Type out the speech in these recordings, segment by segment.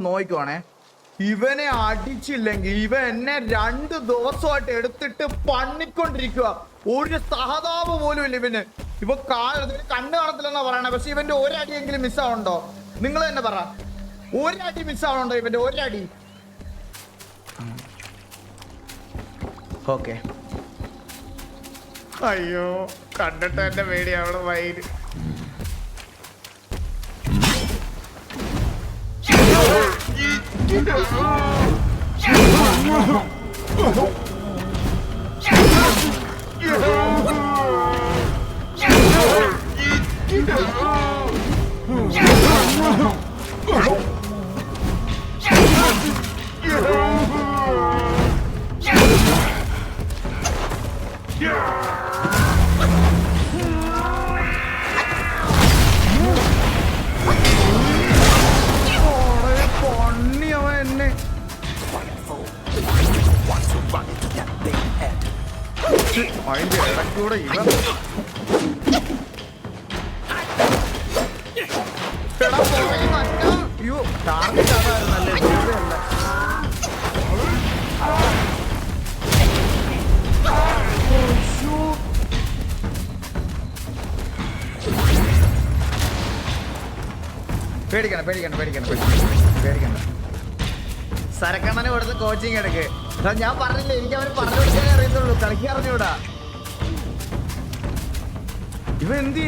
നോക്കിക്കോണേ. ഇവനെ അടിച്ചില്ലെങ്കിൽ ഇവൻ എന്നെ രണ്ട് ദിവസമായിട്ട് എടുത്തിട്ട് പണിക്കൊണ്ടിരിക്കുക ഒരു സഹതാപ് പോലും ഇല്ല ഇവന്. ഇവ കാ- കണ്ണ് കാണത്തില്ലെന്നാ പറയണേ. പക്ഷെ ഇവന്റെ ഒരടിയെങ്കിലും മിസ്സാവുണ്ടോ നിങ്ങൾ തന്നെ പറ. ഒരടി മിസ്സാവണ്ടോ ഇവന്റെ? ഒരടി. ഓക്കെ. അയ്യോ കണ്ടിട്ട് എന്റെ പേടിയാവണം വൈര്. Oh! അയ്യോ, ടാർഗറ്റ് അതായിരുന്നല്ലേ, വെറുതെ അല്ല. ശ്ശോ. പേടിക്കണ്ട പേടിക്കണ്ട പേടിക്കണ്ട. പേടിക്കണ്ട. സരക്കണ്ണന് കൊടുത്ത് കോച്ചിങ് എടുക്ക്. ഞാൻ പറഞ്ഞില്ല എനിക്ക് അവന് പറഞ്ഞു കൊടുക്കാനേ അറിയത്തുള്ളൂ. കളിക്കാൻ അറിഞ്ഞൂടാ. ഇവ എന്തി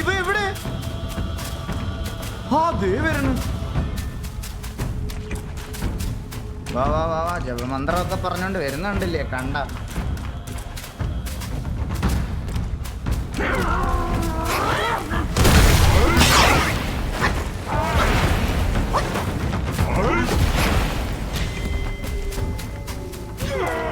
ഇവ എവിടെ? ദേ വരണം. വാ വാ വാ വാ ജപമന്ത്രമൊക്കെ പറഞ്ഞോണ്ട് വരുന്നുണ്ടല്ലേ കണ്ട. എന്റെ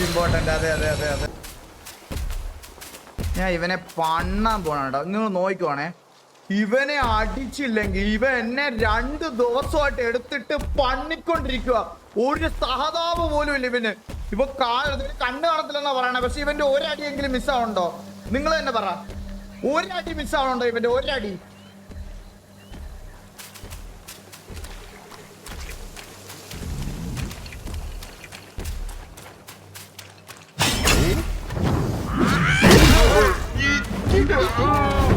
ഇമ്പോർട്ടന്റ് അതെ അതെ അതെ അതെ. ഞാൻ ഇവനെ പണ്ണാൻ പോണോ നിങ്ങൾ നോക്കിക്കോണേ ഇവനെ അടിച്ചില്ലെങ്കിൽ ഇവ എന്നെ രണ്ട് ദിവസമായിട്ട് എടുത്തിട്ട് പണിക്കൊണ്ടിരിക്കുക ഒരു സഹതാപ് പോലും ഇല്ല ഇവന്. ഇവ കാലത്തിന് കണ്ണ് കാണത്തില്ലെന്നാ പറയണേ. പക്ഷെ ഇവന്റെ ഒരടിയെങ്കിലും മിസ്സാവുണ്ടോ നിങ്ങൾ തന്നെ പറ. ഒരടി മിസ്സാവണുണ്ടോ ഇവന്റെ? ഒരടി. Yeah!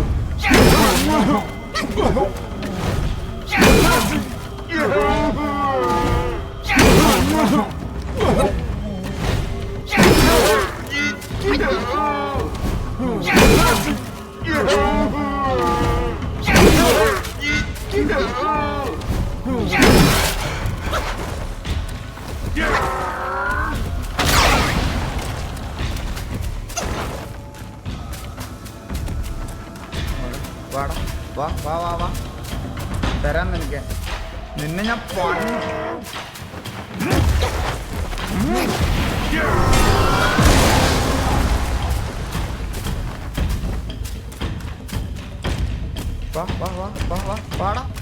നിന്നെ ഞാൻ വാ വാ വാ വാ വാ വാടാ.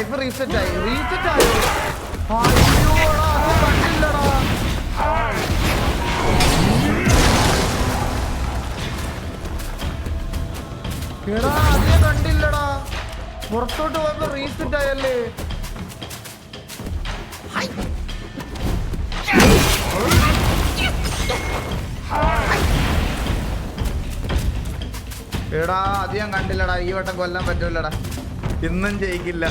ലൈഫ് റീസെറ്റ് ആയി. റീസെറ്റ് ആയി. എടാ അതേ കണ്ടില്ലടാ. പുറത്തോട്ട് പോയപ്പോ റീസെറ്റ് ആയല്ലേ? എടാ അത് ഞാൻ കണ്ടില്ലടാ. ഈ വട്ടം കൊല്ലാൻ പറ്റൂലടാ ഇന്നും ജയിക്കില്ല.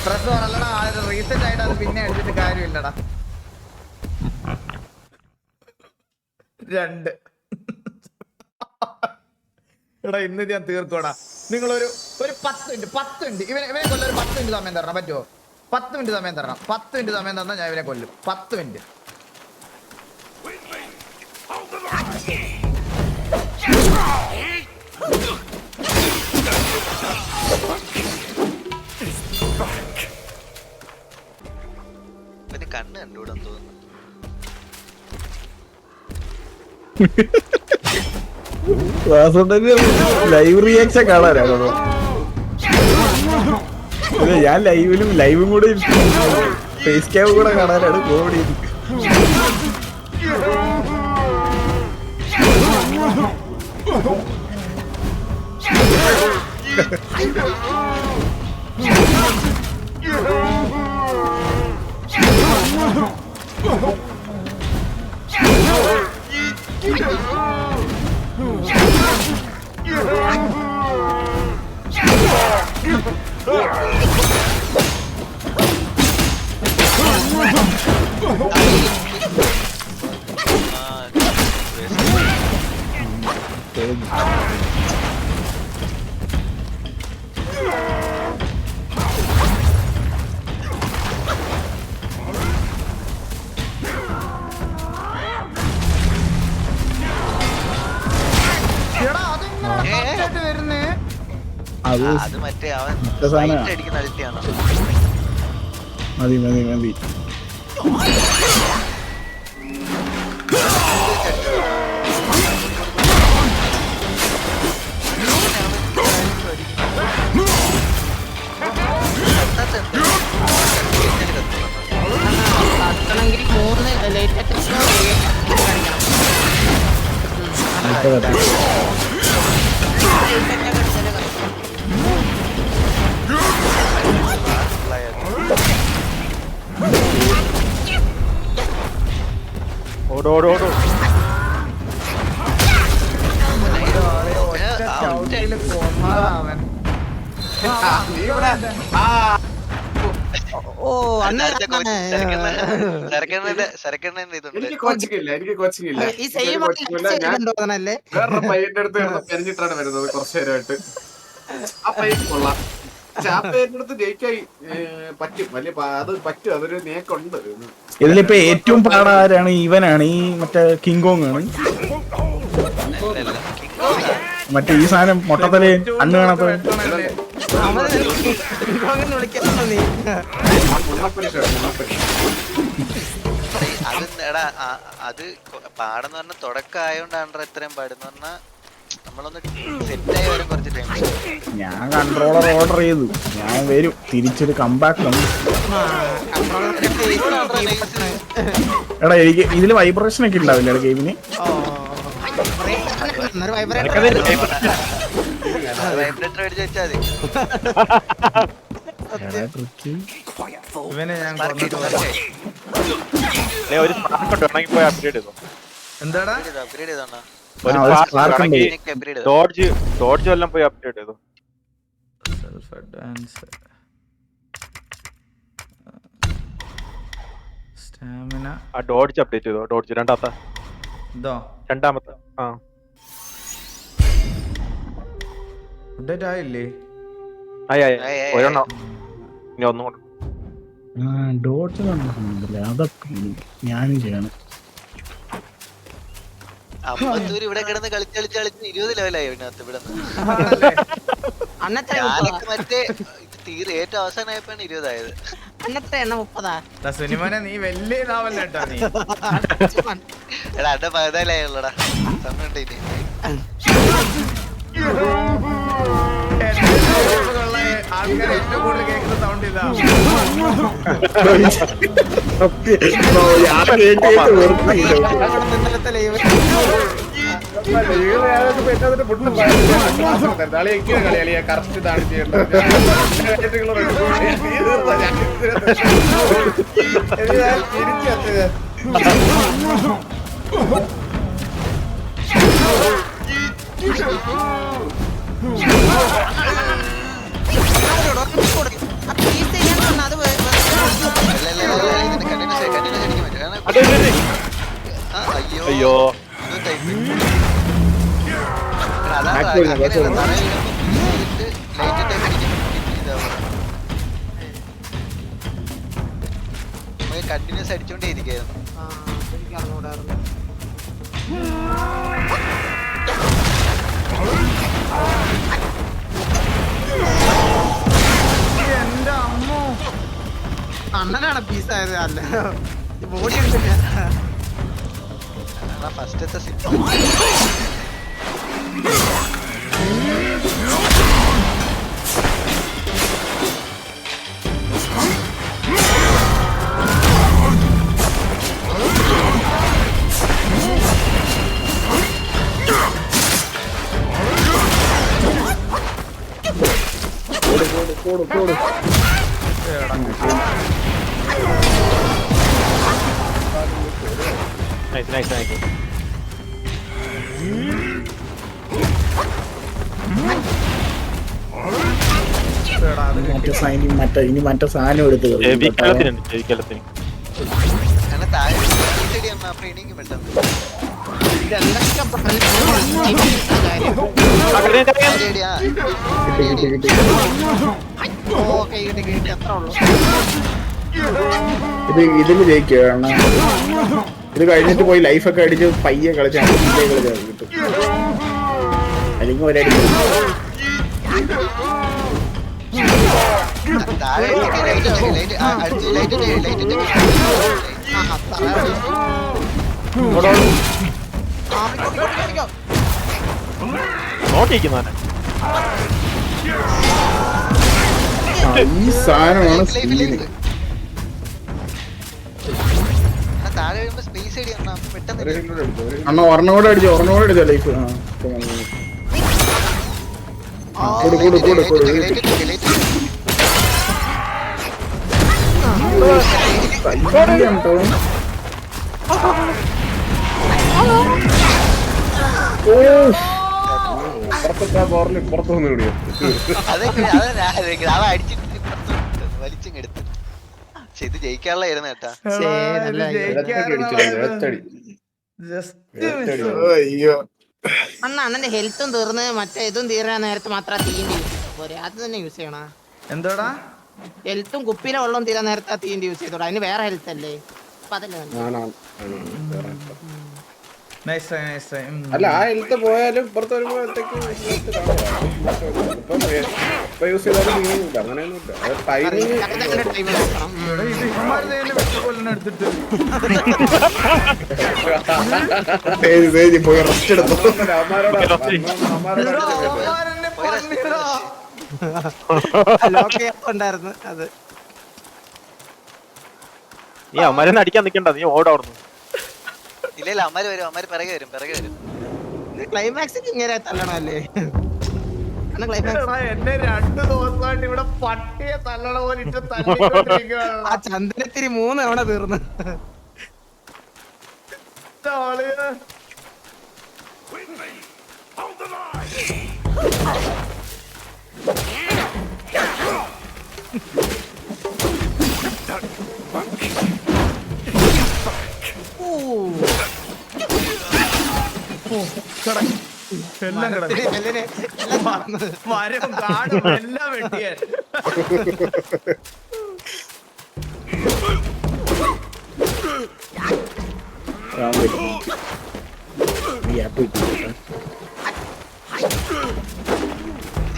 സ്ട്രെസ് പറയലടാ റീസെറ്റ് ആയിട്ട് അത് പിന്നെ അടിച്ചിട്ട് കാര്യമില്ലടാ. രണ്ട്. എടാ ഇന്ന് ഞാൻ തീർക്കോടാ നിങ്ങൾ ഒരു പത്ത് മിനിറ്റ് പത്ത് മിനിറ്റ്. ഇവനെ ഇവനെ കൊല്ലം ഒരു പത്ത് മിനിറ്റ് സമയം തരണം. പറ്റുമോ പത്ത് മിനിറ്റ് സമയം തരണം. പത്ത് മിനിറ്റ് സമയം തന്നാൽ ഞാൻ ഇവനെ കൊല്ലും. പത്ത് മിനിറ്റ്. ലൈവ് റിയാക്ഷൻ കാണാനാണോ ഞാൻ ലൈവിലും ലൈവും കൂടെ ഫേസ് ക്യാം കൂടെ കാണാനാണ് കോമഡി ആ മതി മതി മതി. ഓ അന്ന് സരക്കണ്ണന്റെ സരക്കണ്ണന്റെ ഇതുണ്ട്. എനിക്ക് കോച്ചിങ് ഇല്ല എനിക്ക് കോച്ചിങ് ഇല്ല ഈ സെയിം ഞാൻ പയ്യന്റെ അടുത്ത് വരുന്നത് കുറച്ചു നേരമായിട്ട്. ആ പയ്യൻ കൊള്ളാം. ഇതിലിപ്പോ ഏറ്റവും പാടാരാണ് ഇവനാണ്. ഈ മറ്റേ കിങ് കോങ് ആണ്. മറ്റേ ഈ സാധനം മൊട്ടത്തലേ അന്ന് കാണാത്ത അത് എടാ അത് പാടെന്ന് പറഞ്ഞ തുടക്കം ആയോണ്ടാണ് ഇത്രയും പാടുന്ന പറഞ്ഞാ നമ്മളൊന്ന് സെറ്റ് ആയി വരാൻ കുറച്ച് ടൈം ഞാൻ കൺട്രോളർ ഓർഡർ ചെയ്തു. ഞാൻ വരും. തിരിച്ചൊരു കമ്പാക്ക് എടാ എനിക്ക് ഇതിൽ വൈബ്രേഷൻ ഒക്കെ ഉണ്ടാവില്ല ഗെയിമിന് വൈബ്രേറ്റർ മേടിച്ച് വെച്ചാൽ മതി ട്രിക്ക് ഇവനെ ഞാൻ കൊന്നിട്ട് വരാം. ഒരു സ്പാർക്ക് ഉണ്ട് വേണമെങ്കിൽ പോയി അപ്ഗ്രേഡ് ചെയ്തോ? എന്താടാ? അപ്ഗ്രേഡ് ആ, ഒരു spark ഉണ്ട്. എനിക്ക് upgrade ചെയ്തോ. ഡോഡ്ജ് ഡോഡ്ജ് എല്ലാം പോയി അപ്ഗ്രേഡ് ചെയ്തോ? സെൽഫ് അഡ്വാൻസ് സ്റ്റാമിന ആ ഡോഡ്ജ് അപ്ഡേറ്റ് ചെയ്തോ? ഡോഡ്ജ് രണ്ടാമത്തെ. ഇതോ? രണ്ടാമത്തെ. ആ. അപ്ഡേറ്റ് ആയില്ലേ? ഡോട്ട് കണ്ടിട്ടുണ്ടല്ലേ അതൊക്കെ ഞാനും ചെയ്യണം. അമ്പത്തൂര് ഇവിടെ കിടന്ന് കളിച്ച് കളിച്ച് കളിച്ച് ഇരുപത് ലെവലായി ഇതിനകത്ത് ഇവിടെ? ഞാനൊക്കെ മറ്റേ ഇത് തീരെ ഏറ്റവും അവസാനമായപ്പോഴാണ് ഇരുപതായത്. അന്നത്തെ എണ്ണ മുപ്പതാ? സുനിമോനെ നീ വലിയ ഇതാവല്ലേ നീ. എടാ അന്റെ പകുതായില്ലായുള്ളടാ സമയമുണ്ട് ഇനി? ആൾക്കാർ ഏറ്റവും കൂടുതൽ കേൾക്കുന്ന സൗണ്ട് ഇതാ. ഇന്നലത്തെ ലൈവ് കറക്റ്റ് ഇതാണ് ചെയ്യേണ്ടത് അത് നമുക്ക് കണ്ടിന്യൂസ് അടിച്ചോണ്ടേ എനിക്ക് അറിഞ്ഞൂടായിരുന്നു. എന്റെ അമ്മോ. കണ്ണനാണ് പീസായത് അല്ല. ബോഡി എടുത്തില്ല ഫസ്റ്റത്തെ സിറ്റ് പോട് പോട്. നൈസ് നൈസ് നൈസ് എടാ, അത് മറ്റേ സാധനം മറ്റേ ഇനി മറ്റേ സാധനം എടുത്ത്. കിട്ടി കിട്ടി കിട്ടി. ഓ കൈ കിട്ടി കൈ കിട്ടി അത്രേ ഉള്ളൂ ഇത് ഇത് കഴിഞ്ഞിട്ട് പോയി ലൈഫൊക്കെ അടിച്ച് പയ്യെ കളിച്ചാൽ കളിച്ചാൽ കിട്ടും. അല്ലെങ്കിൽ ഒരടി താഴെ പെട്ടെന്ന് ഇടി. അണ്ണ ഒരെണ്ണം കൂടെ അടിച്ചു ഒരെണ്ണോടെ അടിച്ചോ ലൈഫ്. കൂട് കൂട് കൂട് കൂട്. light ഇട്ടേക്ക്, ബോറിൽ പുറത്തു വന്നു അതൊക്കെ ഞാൻ അടിച്ചിട്ട് പക്ഷെ ഇത് ജയിക്കാനുള്ളതായിരുന്നു കേട്ടാ. അണ്ണന്റെ ഹെൽത്തും തീർന്ന് മറ്റേ ഇതും തീരാൻ നേരത്തെ മാത്രം തീന്റെ പോരെ അത് തന്നെ യൂസ് ചെയ്യണ? എന്തോടാ? ഹെൽത്തും കുപ്പിയിലെ വെള്ളം തീരാൻ നേരത്തെ തീണ്ടി തീന്റെ യൂസ് ചെയ്തോടാ? അതിന് വേറെ ഹെൽത്ത് അല്ലേ? അപ്പൊ അതല്ലേ നല്ലത്. ആണാണ് നൈസ് നൈസ് അല്ല ആ ഹെൽത്ത് പോയാലും പുറത്ത് വരുമ്പോൾ ഇപ്പൊ യൂസ് ചെയ്താലും നീങ്ങില്ല അങ്ങനെയൊന്നുമില്ല ടൈമിങ് പോയി റെസ്റ്റ് എടുത്തു. ഉണ്ടായിരുന്നു അത്. നീ അടിക്കാൻ നിക്കണ്ട. നീ ഓടാവുന്നു ഇല്ല ഇല്ല അമ്മര് വരും അമ്മര് പിറകെ വരും പിറകെ വരും. ക്ലൈമാക്സ് ഇങ്ങനെ തല്ലണല്ലേ അന്ന് ക്ലൈമാക്സ് എടാ, എന്നെ രണ്ടു ദിവസമായിട്ട് ഇവിടെ പട്ടിയെ തല്ലണ പോലെ ഇട്ട് തല്ലിക്കൊണ്ടിരിക്കുകയാണ് ആ ചന്ദനത്തിരി മൂന്ന് തവണ തീർന്നു. ആളിയാ. കിടക്കും എല്ലാം മറന്നു. മരം കാടും എല്ലാം വെട്ടിയ.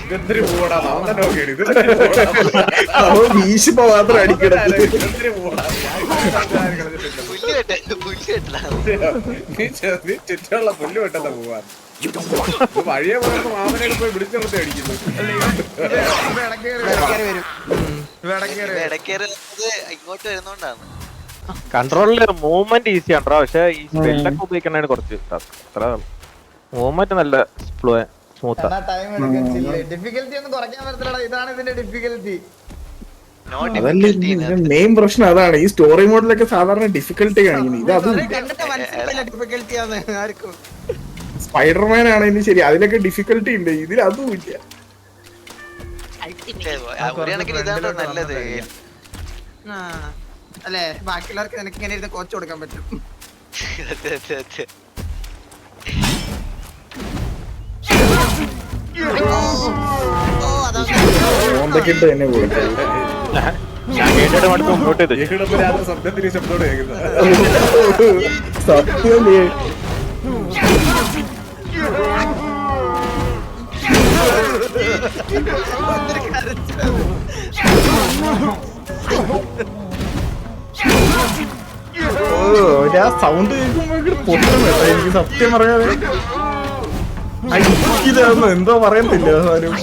ഇതെന്തൊരു പൂവടാ അവൻ തന്നെ നോക്കിയാണ് വീശുമ്പോ മാത്രം അടിക്കണം. ഇതെന്തൊരു പൂവടാ നീ ചെ- നീ ചുറ്റുമുള്ള പുല്ല് വെട്ടുന്ന പോവാൻ വഴിയെ പോയത് മാമനെ പോയി വിളിച്ചു നിർത്തി അടിക്കുന്നു ഇങ്ങോട്ട് വരുന്നോണ്ടാണ് കൺട്രോളിൽ മൂവ്മെന്റ് ഈസി ആണ് പക്ഷെ ഈ സ്പെല്ലൊക്കെ ഉപയോഗിക്കണേ കുറച്ച്. അത്ര മൂവ്മെന്റ് നല്ല സ്മൂത്ത് ഡിഫിക്കൽറ്റി ഒന്നും കുറയ്ക്കാൻ പറ്റത്തില്ല ഇതാണ് ഇതിന്റെ ഡിഫിക്കൽറ്റി അതല്ലേ മെയിൻ പ്രശ്നം അതാണ് ഈ സ്റ്റോറി മോഡിലൊക്കെ സാധാരണ ഡിഫിക്കൽട്ടി കാണിക്കുന്നത് ഇത് അതും സ്പൈഡർമാൻ ആണെങ്കിലും ശരി അതിലൊക്കെ ഡിഫിക്കൽട്ടി ഉണ്ട് ഇതിൽ അതും ഇല്ല നല്ലത് ആ, അല്ലേ ബാക്കിയുള്ളവർക്ക് നിനക്ക് ഇങ്ങനെ ഇരുന്ന് കോച്ച് കൊടുക്കാൻ പറ്റും ഓ അതാ അതെ ഓ അതാണ് ഓ തന്നെ കൊടുക്കും ഓ ഞാൻ സൗണ്ട് കേൾക്കുമ്പോഴേക്കും കേട്ടോ. എനിക്ക് സത്യം പറയാതെ. എന്തോ പറയത്തില്ല ആരും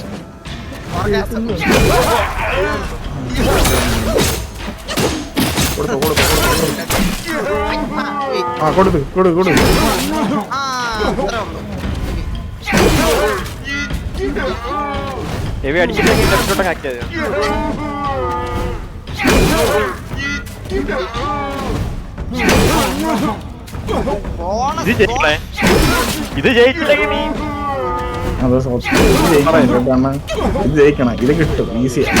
കൊടുത്തു കൊടുത്തു ആ കൊടുത്തു കൊടു കൊടു ഉള്ളൂ ഹെവി അടിച്ചിട്ടെങ്കിൽ ലെഫ്റ്റോട്ടൊക്കെ ആക്കിയത് ഇത് ജയിക്കണേ ഇത് ജയിച്ചില്ലെങ്കിൽ നീ അത് ജയിക്കണം. ഇത് ജയിക്കണം ഇത് കിട്ടും ഈസിയാണ്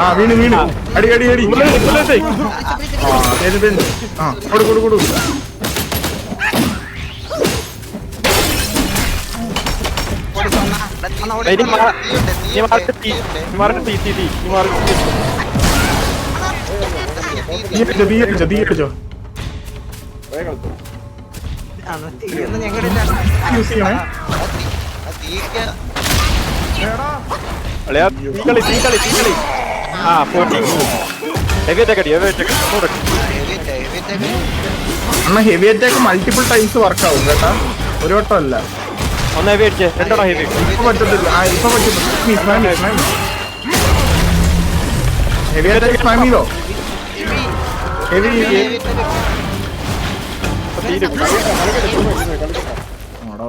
ആ വീണ് വീണ്. അടി അടി അടി. ആ ശരി തന്നെ ആ കൊടു കൊടു കൊടു. ഞങ്ങളുടെ അളിയാ തീ കളി തീ കളി തീ കളി ആ പോട്ടി ഹെവി അറ്റാക്ക് അടി ഹെവി അറ്റാക്ക് അണ്ണ heavy attack multiple times work ആവും കേട്ടാ. ഒരു വട്ടം അല്ല ഒന്ന് ഹെവി അടിച്ചേ. രണ്ടെണ്ണം ഹെവി ഇപ്പൊ പറ്റത്തില്ല. ആ ഇപ്പൊ പറ്റത്തില്ല. ഹെവി അറ്റാക്ക് സ്പാം ചെയ്തോ? ഹെവി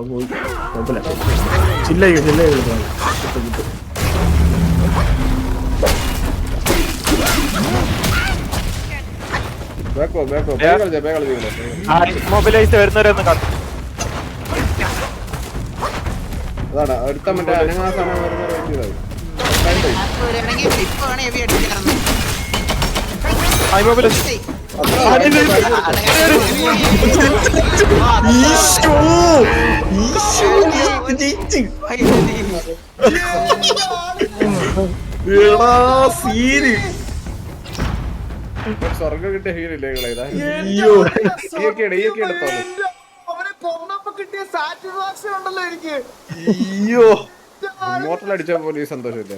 പോയി. ചില്ല ചില്ല കിട്ടും കിട്ടും മൊബൈലൈസ് വരുന്നവരെ ഒന്ന് കണ്ടു. അതാണ് ഒരുത്തം മറ്റേ അനങ്ങാ സമയം വരുന്ന വെയിറ്റ് ചെയ്താൽ മതി വരികയാണെങ്കിൽ ഇപ്പൊ വേണേ ഹെവി അടിച്ചിരുന്നു ഐ മൊബൈലൈസ് ഈശോ. ഈശോ. ജയിച്ച് എടാ സീന്. സ്വർഗം കിട്ടിയ ഹീലില്ലേ കിട്ടിയ സാറ്റിസ്ഫാക്ഷൻ ഉണ്ടല്ലോ എനിക്ക്. അയ്യോ. മോട്ടൽ അടിച്ച പോലെ സന്തോഷമില്ല?